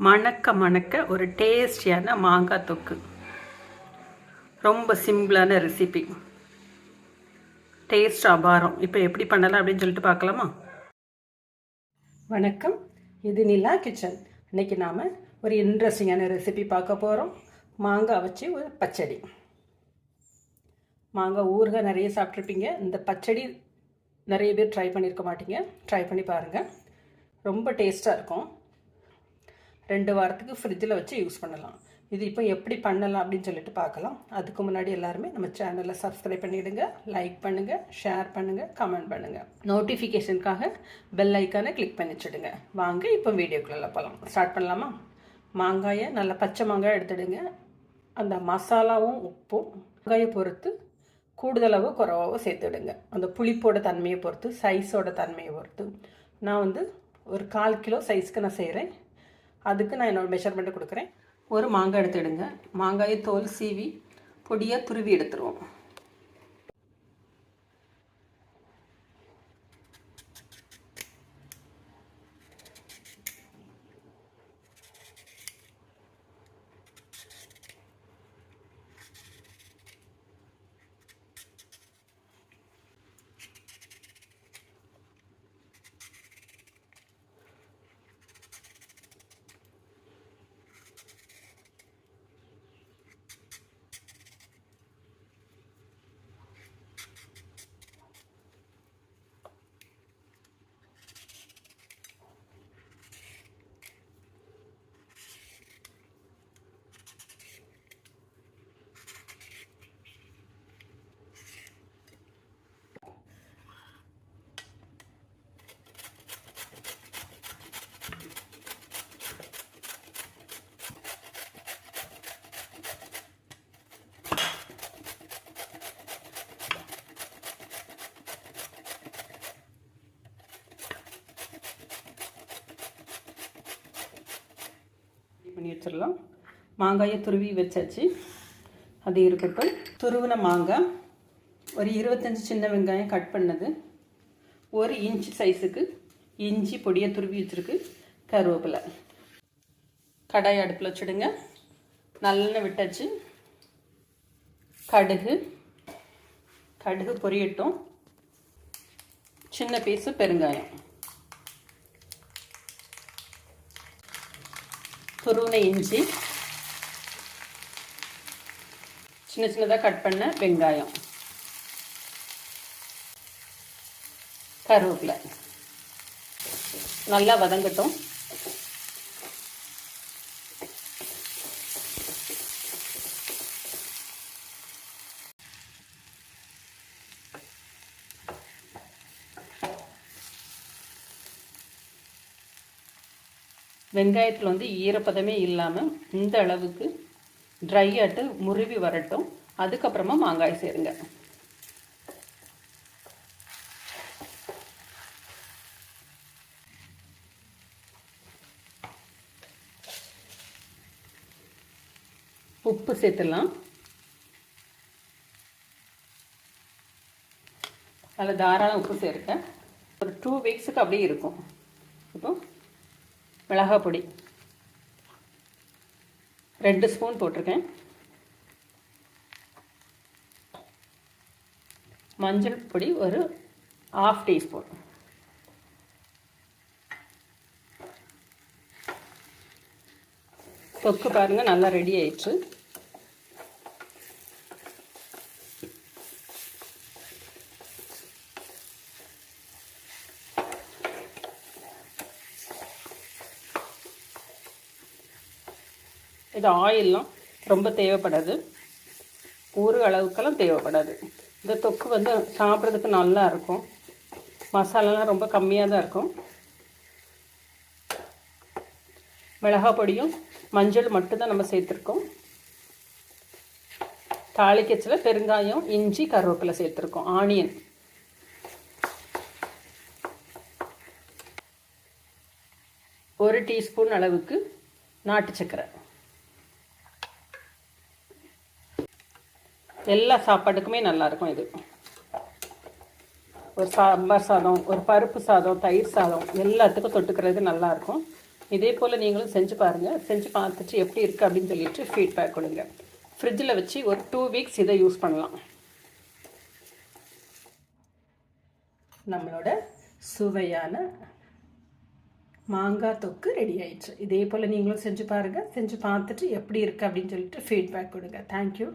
மணக்க மணக்க ஒரு டேஸ்டியான மாங்காய் தொக்கு. ரொம்ப சிம்பிளான ரெசிபி. டேஸ்ட் அபாரம். இப்போ எப்படி பண்ணலாம் அப்படின்னு சொல்லிட்டு பார்க்கலாமா? வணக்கம். இது நிலா கிச்சன். இன்னைக்கு நாம் ஒரு இன்ட்ரெஸ்டிங்கான ரெசிபி பார்க்க போகிறோம் மாங்காய் வச்சு ஒரு பச்சடி. மாங்காய் ஊறுகாய் நிறைய சாப்பிட்ருப்பீங்க இந்த பச்சடி நிறைய பேர் ட்ரை பண்ணியிருக்க மாட்டீங்க. ட்ரை பண்ணி பாருங்கள் ரொம்ப டேஸ்ட்டாக இருக்கும். ரெண்டு வாரத்துக்கு ஃப்ரிட்ஜில் வச்சு யூஸ் பண்ணலாம். இது இப்போ எப்படி பண்ணலாம் அப்படின்னு சொல்லிட்டு பார்க்கலாம். அதுக்கு முன்னாடி எல்லாருமே நம்ம சேனலை சப்ஸ்கிரைப் பண்ணிவிடுங்க லைக் பண்ணுங்கள் ஷேர் பண்ணுங்கள் கமெண்ட் பண்ணுங்கள் நோட்டிஃபிகேஷனுக்காக பெல் ஐக்கானை கிளிக் பண்ணி வச்சுடுங்க. வாங்க இப்போ வீடியோக்குள்ளே போகலாம் ஸ்டார்ட் பண்ணலாமா? மாங்காயை நல்லா பச்சை மாங்காய் எடுத்துடுங்க. அந்த மசாலாவும் உப்பும் மாங்காயை பொறுத்து கூடுதலாவோ குறவாகவோ சேர்த்துடுங்க அந்த புளிப்போட தன்மையை பொறுத்து சைஸோட தன்மையை பொறுத்து. நான் வந்து ஒரு கால் கிலோ சைஸ்க்கு நான் செய்கிறேன் அதுக்கு நான் என்னோட மெஷர்மெண்ட்டு கொடுக்குறேன். ஒரு மாங்காய் எடுத்துடுங்க மாங்காயை தோல் சீவி பொடியாக துருவி எடுத்துருவோம். பண்ணி வச்சிடலாம். மாங்காயை துருவி வச்சாச்சு. அது இருக்கட்டும். துருவின மாங்காய் ஒரு இருபத்தஞ்சி சின்ன வெங்காயம் கட் பண்ணது. ஒரு இன்ச் சைஸுக்கு இஞ்சி பொடியை துருவி வச்சுருக்கு. கருவேப்பிலை. கடாய் அடுப்பில் வச்சுடுங்க. நல்லெண்ணெய் விட்டாச்சு. கடுகு. கடுகு பொரியட்டும். சின்ன பீஸு பெருங்காயம். துருவின இஞ்சி. சின்ன சின்னதாக கட் பண்ண வெங்காயம். கருவேப்பிலை. நல்லா வதங்கட்டும். வெங்காயத்தில் வந்து ஈரப்பதமே இல்லாமல் இந்த அளவுக்கு ட்ரை ஆட்டு முருவி வரட்டும். அதுக்கப்புறமா மாங்காய் சேருங்க. உப்பு சேர்த்துடலாம். அதில் தாராளம் உப்பு சேர்க்க ஒரு டூ வீக்ஸுக்கு அப்படியே இருக்கும். இப்போ மிளகாய் பொடி ரெண்டு ஸ்பூன் போட்டிருக்கேன். மஞ்சள் பொடி ஒரு ஆஃப் டீஸ்பூன் தொக்கு பாருங்கள் நல்லா ரெடி ஆயிடுச்சு. இது ஆயிலெலாம் ரொம்ப தேவைப்படாது. ஒரு அளவுக்கெல்லாம் தேவைப்படாது. இந்த தொக்கு வந்து சாப்பிட்றதுக்கு நல்லா இருக்கும். மசாலாலாம் ரொம்ப கம்மியாக தான் இருக்கும். மிளகாய் பொடியும் மஞ்சள் மட்டும்தான் நம்ம சேர்த்துருக்கோம். தாளிக்கச்சில் பெருங்காயம் இஞ்சி கருவேப்பிலை சேர்த்துருக்கோம். ஆனியன். ஒரு டீஸ்பூன் அளவுக்கு நாட்டு சக்கரை எல்லா சாப்பாட்டுக்குமே நல்லாயிருக்கும் இது. ஒரு சாம்பார் சாதம் ஒரு பருப்பு சாதம் தயிர் சாதம் எல்லாத்துக்கும் தொட்டுக்கிறது நல்லாயிருக்கும். இதே போல் நீங்களும் செஞ்சு பாருங்கள் செஞ்சு பார்த்துட்டு எப்படி இருக்குது அப்படின்னு சொல்லிட்டு ஃபீட்பேக் கொடுங்க. ஃப்ரிட்ஜில் வச்சு ஒரு டூ வீக்ஸ் இதை யூஸ் பண்ணலாம். நம்மளோட சுவையான மாங்காய் தொக்கு ரெடி ஆயிடுச்சு. இதே போல் நீங்களும் செஞ்சு பாருங்கள் செஞ்சு பார்த்துட்டு எப்படி இருக்குது அப்படின்னு சொல்லிட்டு ஃபீட்பேக் கொடுங்க. தேங்க்யூ